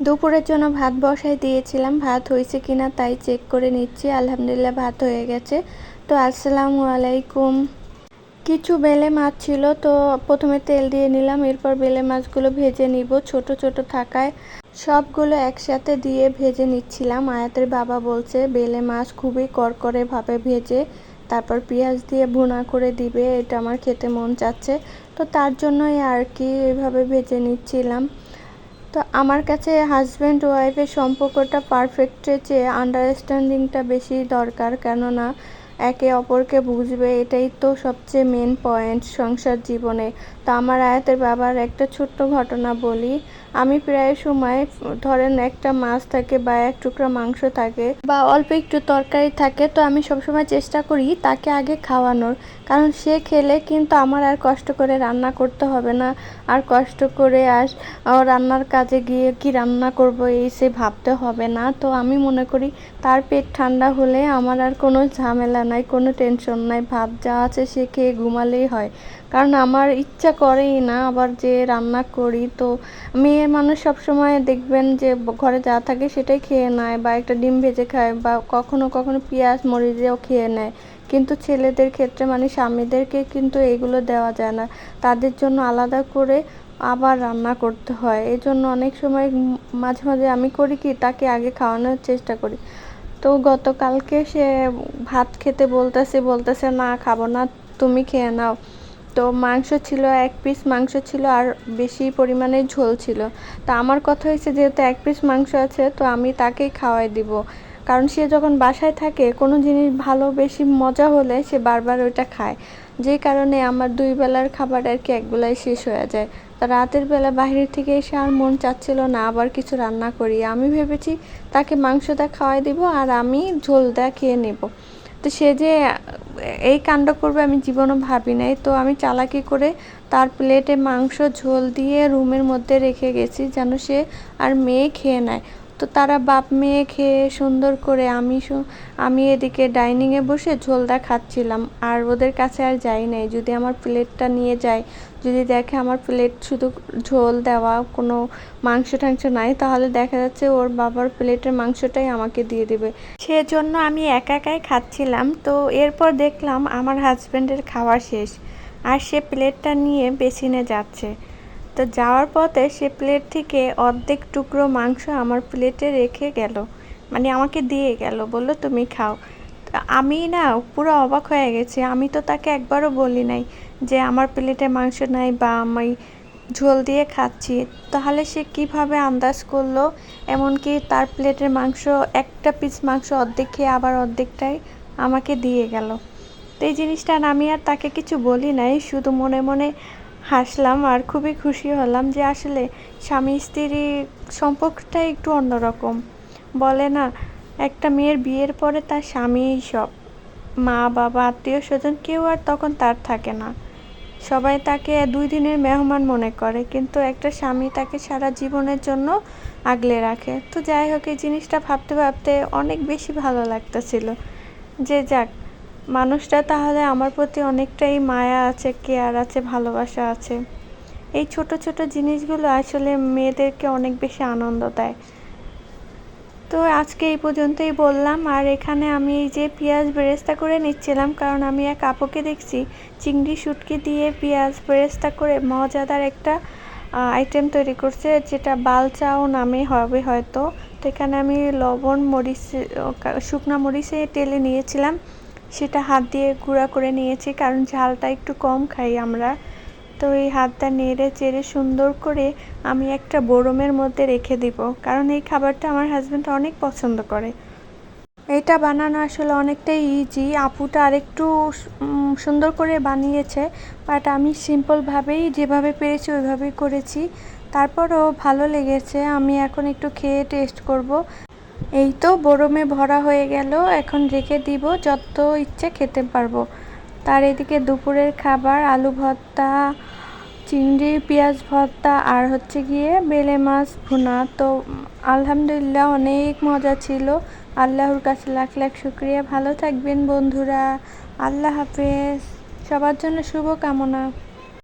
দুপুরের জন্য ভাত বসাই দিয়েছিলাম। ভাত হয়েছে কিনা তাই চেক করে নিচ্ছি। আলহামদুলিল্লাহ ভাত হয়ে গেছে। তো আসসালামু আলাইকুম। কিছু বেলে মাছ ছিল, তো প্রথমে তেল দিয়ে নিলাম। এরপর বেলে মাছগুলো ভেজে নিব ছোট ছোট থাকায়। সবগুলো একসাথে দিয়ে ভেজে নিচ্ছিলাম। আয়াতের বাবা বলছে, বেলে মাছ খুবই করকরে ভাবে ভেজে, তারপর পেঁয়াজ দিয়ে ভুনা করে দিবে। এটা আমার খেতে মন চাচ্ছে। তো তার জন্যই আর কি এভাবে ভেজে নিচ্ছিলাম। তো আমার কাছে হাজব্যান্ড ওয়াইফের সম্পর্কটা পারফেক্টের চেয়ে আন্ডারস্ট্যান্ডিংটা বেশি দরকার। কেননা, একে অপরকে বুঝবে, এটাই তো সবচেয়ে মেন পয়েন্ট সংসার জীবনে। তো আমার আয়াতের বাবার একটা ছোট্ট ঘটনা বলি। আমি প্রায় সময়, ধরেন একটা মাছ থাকে বা এক টুকরা মাংস থাকে বা অল্প একটু তরকারি থাকে, তো আমি সবসময় চেষ্টা করি তাকে আগে খাওয়ানোর। কারণ সে খেলে কিন্তু আমার আর কষ্ট করে রান্না করতে হবে না। আর কষ্ট করে আর রান্নার কাজে গিয়ে কি রান্না করব এই সে ভাবতে হবে না। তো আমি মনে করি তার পেট ঠান্ডা হলে আমার আর কোনো ঝামেলা নাই, কোনো টেনশন নাই। ভাত যা আছে সে খেয়ে ঘুমালেই হয়। কারণ আমার ইচ্ছা করেই না, আবার যে রান্না করি, তো মেয়ে মানুষ সবসময় দেখবেন যে ঘরে যা থাকে সেটাই খেয়ে নেয় বা একটা ডিম ভেজে খায় বা কখনো কখনো পেঁয়াজ মরিচেও খেয়ে নেয়। কিন্তু ছেলেদের ক্ষেত্রে মানে স্বামীদেরকে কিন্তু এগুলো দেওয়া যায় না। তাদের জন্য আলাদা করে আবার রান্না করতে হয়। এই জন্য অনেক সময় মাঝে মাঝে আমি করি কি, তাকে আগে খাওয়ানোর চেষ্টা করি। তো গতকালকে সে ভাত খেতে বলতেছে বলতেছে, না, খাব না, তুমি খেয়ে নাও। তো মাংস ছিল, এক পিস মাংস ছিল আর বেশি পরিমাণে ঝোল ছিল। তো আমার কথা হয়েছে যেহেতু এক পিস মাংস আছে, তো আমি তাকেই খাওয়াই দিব। কারণ সে যখন বাসায় থাকে, কোনো জিনিস ভালো বেশি মজা হলে সে বারবার ওইটা খায়। যে কারণে আমার দুই বেলার খাবার আর কি একবেলায় শেষ হয়ে যায়। তো রাতের বেলা বাইরের থেকে এসে আর মন চাচ্ছিল না আবার কিছু রান্না করি। আমি ভেবেছি তাকে মাংসটা খাওয়াই দিব আর আমি ঝোলটা খেয়ে নেব। তো সে যে এই কাণ্ড করবে আমি জীবনও ভাবি নাই। তো আমি চালাকি করে তার প্লেটে মাংস, ঝোল দিয়ে রুমের মধ্যে রেখে গেছি যেন সে আর মেয়ে খেয়ে নেয়। তো তারা বাপ মেয়ে খেয়ে সুন্দর করে আমি আমি এদিকে ডাইনিংয়ে বসে ঝোলটা খাচ্ছিলাম। আর ওদের কাছে আর যাই নাই। যদি আমার প্লেটটা নিয়ে যায়, যদি দেখে আমার প্লেট শুধু ঝোল দেওয়া, কোনো মাংস টাংস নাই, তাহলে দেখা যাচ্ছে ওর বাবার প্লেটের মাংসটাই আমাকে দিয়ে দেবে। সেজন্য আমি একা একাই খাচ্ছিলাম। তো এরপর দেখলাম আমার হাজব্যান্ডের খাওয়া শেষ। আর সে প্লেটটা নিয়ে বেসিনে যাচ্ছে। তো যাওয়ার পথে সে প্লেট থেকে অর্ধেক টুকরো মাংস আমার প্লেটে রেখে গেল। মানে আমাকে দিয়ে গেল, বলল, তুমি খাও। আমি না পুরো অবাক হয়ে গেছি। আমি তো তাকে একবারও বলি নাই যে আমার প্লেটে মাংস নাই বা আমি ঝোল দিয়ে খাচ্ছি। তাহলে সে কীভাবে আন্দাজ করল? এমনকি তার প্লেটের মাংস, একটা পিস মাংস অর্ধেক খেয়ে আবার অর্ধেকটাই আমাকে দিয়ে গেল। তো এই জিনিসটা আমি আর তাকে কিছু বলি নাই। শুধু মনে মনে হাসলাম আর খুবই খুশি হলাম যে আসলে স্বামী স্ত্রী সম্পর্কটাই একটু অন্যরকম। বলে না, একটা মেয়ের বিয়ের পরে তার স্বামীই সব। মা, বাবা, আত্মীয় স্বজন কেউ আর তখন তার থাকে না। সবাই তাকে দুই দিনের মেহমান মনে করে, কিন্তু একটা স্বামী তাকে সারা জীবনের জন্য আগলে রাখে। তো যাই হোক, এই জিনিসটা ভাবতে ভাবতে অনেক বেশি ভালো লাগতেছিল। যে যাক মানুষটা তাহলে আমার প্রতি অনেকটাই মায়া আছে কেয়ার আছে, ভালোবাসা আছে। এই ছোট ছোট জিনিসগুলো আসলে মেয়েদেরকে অনেক বেশি আনন্দ দেয়। তো আজকে এই পর্যন্তই বললাম। আর এখানে আমি এই যে পেঁয়াজ বেরেস্তা করে নিচ্ছিলাম, কারণ আমি এক আপুকে দেখছি চিংড়ি শুটকি দিয়ে পেঁয়াজ বেরেস্তা করে মজাদার একটা আইটেম তৈরি করছে, যেটা বালচাও নামে হবে হয়তো। তো এখানে আমি লবণ, মরিচ শুকনা মরিচে তেলে নিয়েছিলাম। সেটা হাত দিয়ে গুঁড়া করে নিয়েছি, কারণ ঝালটা একটু কম খাই আমরা। তো এই হাতটা নেড়ে চেড়ে সুন্দর করে আমি একটা বোরমের মধ্যে রেখে দিব, কারণ এই খাবারটা আমার হাজব্যান্ড অনেক পছন্দ করে। এটা বানানো আসলে অনেকটাই ইজি আপুটা আরেকটু সুন্দর করে বানিয়েছে বাট আমি সিম্পলভাবেই যেভাবে পেরেছি ওইভাবেই করেছি। তারপরও ভালো লেগেছে। আমি এখন একটু খেয়ে টেস্ট করব। এই তো বরমে ভরা হয়ে গেল, এখন রেখে দিব যত ইচ্ছে খেতে পারব। তার এদিকে দুপুরের খাবার, আলু ভর্তা, চিংড়ি, পেঁয়াজ ভর্তা আর হচ্ছে গিয়ে বেলে মাছ ভুনা। তো আলহামদুলিল্লাহ অনেক মজা ছিল। আল্লাহর কাছে লাখ লাখ শুক্রিয়া। ভালো থাকবেন বন্ধুরা। আল্লাহ হাফেজ। সবার জন্য শুভ কামনা